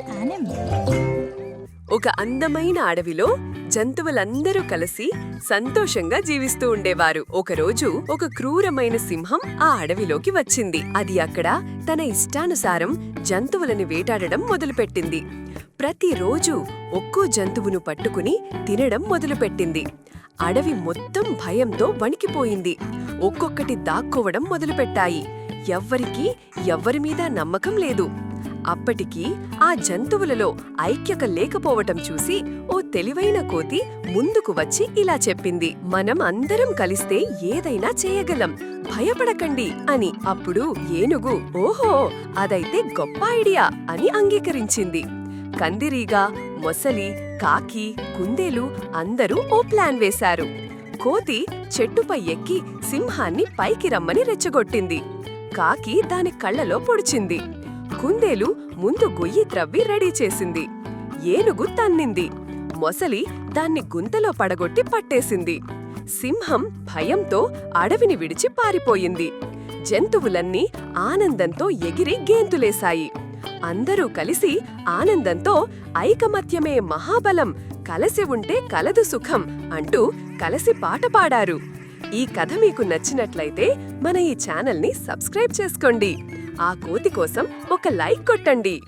beautiful animal ఒక అందమైన అడవిలో జంతువులందరూ కలిసి సంతోషంగా జీవిస్తూ ఉండేవారు. ఒకరోజు ఒక క్రూరమైన సింహం ఆ అడవిలోకి వచ్చింది. అది అక్కడ తన ఇష్టానుసారం జంతువులని వేటాడడం మొదలుపెట్టింది. ప్రతిరోజు ఒక్కో జంతువును పట్టుకుని తినడం మొదలుపెట్టింది. అడవి మొత్తం భయంతో వణికిపోయింది. ఒక్కొక్కటి దాక్కోవడం మొదలుపెట్టాయి. ఎవ్వరికీ ఎవ్వరి మీద నమ్మకం లేదు. అప్పటికి ఆ జంతువులలో ఐక్యత లేకపోవటం చూసి ఓ తెలివైన కోతి ముందుకు వచ్చి ఇలా చెప్పింది. మనం అందరం కలిస్తే ఏదైనా చేయగలం. భయపడకండి అని. అప్పుడు ఏనుగు ఓహో అదైతే గొప్ప ఐడియా అని అంగీకరించింది. కందిరీగా మొసలి కాకి కుందేలు అందరూ ఓ ప్లాన్ వేశారు. కోతి చెట్టుపై ఎక్కి సింహాన్ని పైకి రమ్మని రెచ్చగొట్టింది. కాకి దాని కళ్ళలో పొడిచింది. కుందేలు ముందు గొయ్యి త్రవ్వి రెడీ చేసింది. ఏనుగు తన్నింది. మొసలి దాన్ని గుంతలో పడగొట్టి పట్టేసింది. సింహం భయంతో అడవిని విడిచి పారిపోయింది. జంతువులన్నీ ఆనందంతో ఎగిరి గేంతులేశాయి. అందరూ కలిసి ఆనందంతో ఐకమత్యమే మహాబలం కలసి ఉంటే కలదు సుఖం అంటూ కలసి పాట పాడారు. ఈ కథ మీకు నచ్చినట్లయితే మన ఈ ఛానల్ని సబ్స్క్రైబ్ చేసుకోండి. ఆ కోతి కోసం ఒక లైక్ కొట్టండి.